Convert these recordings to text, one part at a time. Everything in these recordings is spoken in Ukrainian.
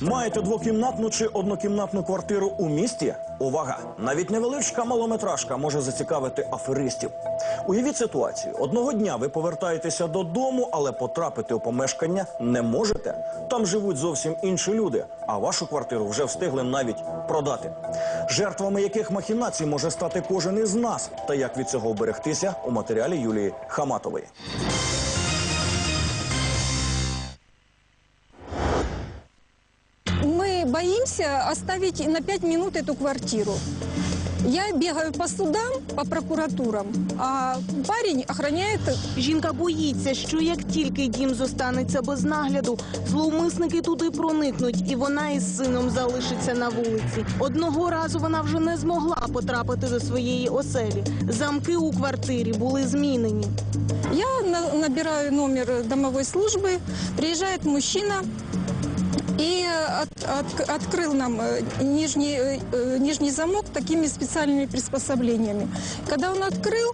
Маєте двокімнатну чи однокімнатну квартиру у місті? Увага! Навіть невеличка малометражка може зацікавити аферистів. Уявіть ситуацію: одного дня ви повертаєтеся додому, але потрапити у помешкання не можете. Там живуть зовсім інші люди, а вашу квартиру вже встигли навіть продати. Жертвами яких махінацій може стати кожен із нас, та як від цього оберегтися у матеріалі Юлії Хаматової. Мы боимся оставить на 5 минут эту квартиру. Я бегаю по судам, по прокуратурам, а парень охраняет Жінка боїться, що як тільки дім зостанеться без нагляду, зловмисники туди проникнуть, і вона із сином залишиться на вулиці. Одного разу вона вже не змогла потрапити до своєї оселі. Замки у квартирі були змінені. Я на- набираю номер домовой службы, приезжает мужчина и от- от- открыл нам э, нижний, э, э, нижний замок такими специальными приспособлениями. Когда он открыл,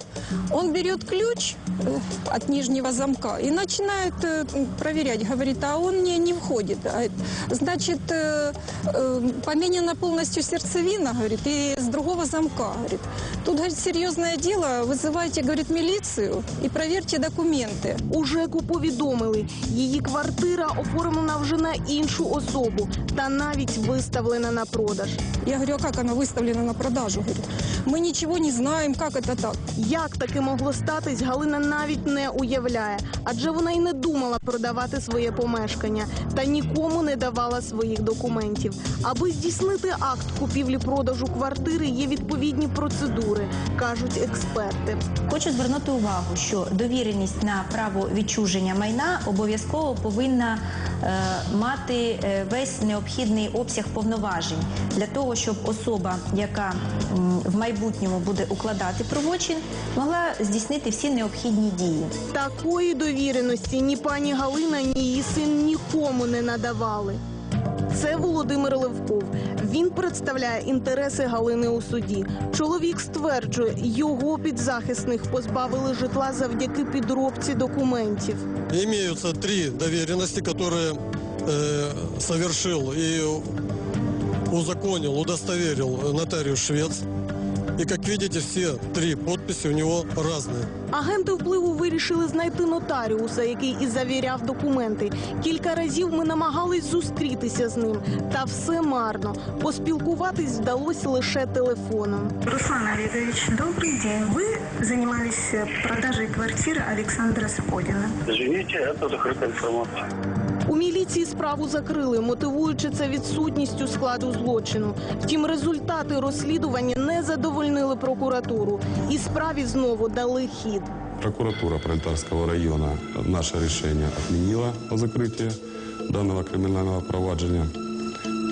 он берет ключ э, от нижнего замка и начинает э, проверять. Говорит, а он не, не входит. А, Значит, э, э, поменена полностью сердцевина, говорит, и с другого замка, говорит. Тут, говорит, серьезное дело, вызывайте, говорит, милицию и проверьте документы. У ЖЕКу повідомили, її квартира оформлена вже на іншу особу та навіть виставлена на продаж. Я говорю, а как она выставлена на продажу? Говорит, мы ничего не знаем, как это так. Як таке могло статись, Галина навіть не уявляє, адже вона й не думала продавати своє помешкання та нікому не давала своїх документів. Аби здійснити акт купівлі-продажу квартири, є відповідні процедури, кажуть експерти. Хочу звернути увагу, що довіреність на право відчуження майна обов'язково повинна е, мати е, весь необхідний обсяг повноважень для того, щоб особа, яка в майбутньому буде укладати правочин, могла здійснити всі необхідні дії. Такої довіреності ні пані Галина, ні її син нікому не надавали. Це Володимир Левков. Він представляє інтереси Галини у суді. Чоловік стверджує, його підзахисних позбавили житла завдяки підробці документів. Имеются три доверенности, которые э, совершил и узаконил, удостоверил нотариус Швец. И, как видите, все три подписи у него разные. Агенти впливу вирішили знайти нотаріуса, який і завіряв документи. Кілька разів ми намагались зустрітися з ним, та все марно. Поспілкуватись вдалося лише телефоном. Руслан Олегович, добрый день. Вы занимались э, продажей квартиры Александра Сподина. Извините, это закрытая информация. У міліції справу закрили, мотивуючи це відсутністю складу злочину. Втім, результати розслідування не задовольнили прокуратуру, і справі знову дали хід. Прокуратура Пролетарского района наше решение отменила о закрытии данного криминального проваджения.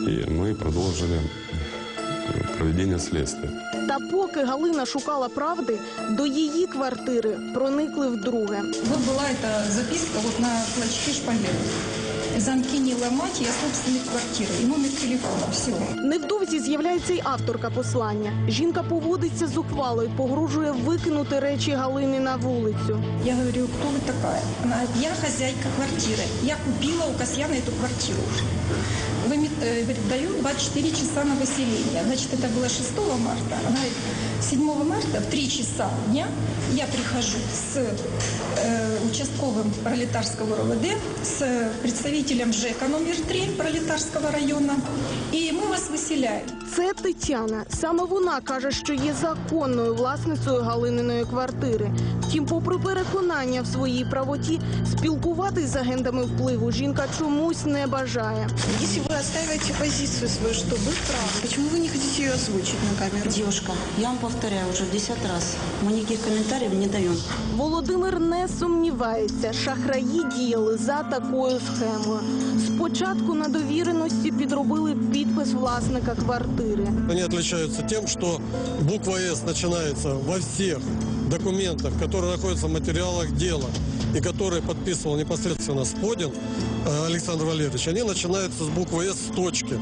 И мы продолжили э, проведение следствия. Та поки Галина шукала правди, до її квартири проникли вдруге. Вот была эта записка вот на клочке шпалера. Замки не ломать, я собственник квартиры и номер телефона. Все. Невдовзі з'являється й авторка послання. Жінка поводиться зухвало і погрожує викинути речі Галини на вулицю. Я говорю, кто вы такая? Она говорит, я хозяйка квартиры. Я купила у Касьяна эту квартиру. Вы мне, э, говорит, даю 24 часа на выселение. Значит, это было 6 марта. Она говорит, 7 марта в 3 часа дня я прихожу с э, участковым пролетарского РОВД, с представителем ЖЭКа номер 3 пролетарского района, и мы вас выселяем. Це Тетяна. Саме вона каже, що є законною власницею Галининої квартири. Втім, попри переконання в своїй правоті, спілкуватись з агентами впливу жінка чомусь не бажає. Если вы оставите позицию свою, что вы правы, почему вы не хотите ее озвучить на камеру? Девушка, я вам повторяю уже в десятый раз, мы никаких комментариев не даем. Володимир не сумнівається, шахраї діяли за такою схемою. Спочатку на довіреності підробили підпис власника квартири. Они отличаются тем, что буква «С» начинается во всех документах, которые находятся в материалах дела и которые подписывал непосредственно Сподин э, Александр Валерьевич, они начинаются с буквы «С» с точки.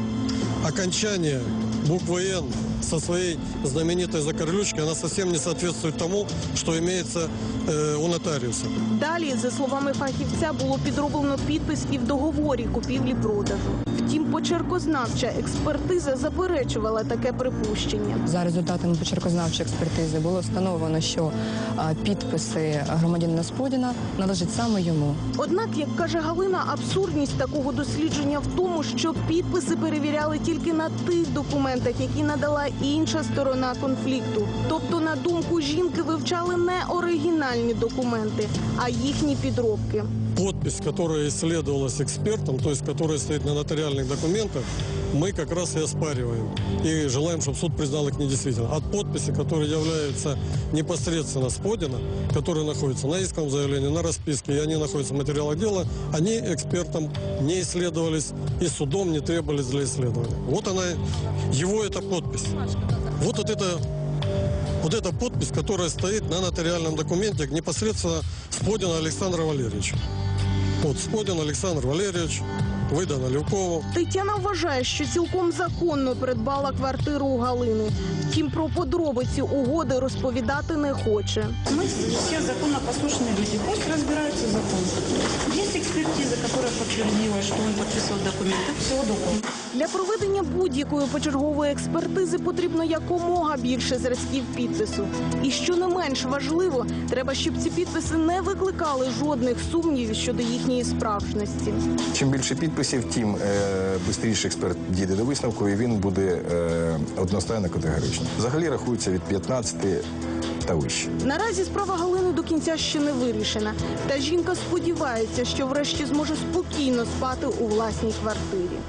Окончание буквы «Н» со своей знаменитой закорлючкой, она совсем не соответствует тому, что имеется э, у нотариуса. Далі, за словами фахівця, було підроблено підпис і в договорі купівлі-продажу. Втім, почеркознавча експертиза заперечувала таке припущення. За результатами почеркознавчої експертизи було встановлено, що а, підписи громадянина Сподіна належать саме йому. Однак, як каже Галина, абсурдність такого дослідження в тому, що підписи перевіряли тільки на тих документах, які надала інша сторона конфлікту. Тобто, на думку жінки, вивчали не оригінальні документи, а їхні підробки. Подпись, которая исследовалась экспертом, то есть которая стоит на нотариальных документах, мы как раз и оспариваем. И желаем, чтобы суд признал их недействительными. От подписи, которая является непосредственно Сподина, которая находится на исковом заявлении, на расписке, и они находятся в материалах дела, они экспертом не исследовались и судом не требовались для исследования. Вот она, его эта подпись. Вот, вот это вот эта подпись, которая стоит на нотариальном документе непосредственно Сподина Александра Валерьевича. Вот Сподин Александр Валерьевич, видано Левкову. Тетяна вважає, що цілком законно придбала квартиру у Галини. Втім, про подробиці угоди розповідати не хоче. Мы все законопослушные люди, пусть разбираются в законе. Есть экспертиза, которая подтвердила, что он подписывал документы. Всего доброго. Для проведення будь-якої почергової експертизи потрібно якомога більше зразків підпису. І що не менш важливо, треба, щоб ці підписи не викликали жодних сумнівів щодо їхньої справжності. Чим більше підписів, тим Втім, швидше експерт дійде до висновку, і він буде е, одностайно категоричний. Взагалі рахується від 15 та вище. Наразі справа Галини до кінця ще не вирішена. Та жінка сподівається, що врешті зможе спокійно спати у власній квартирі.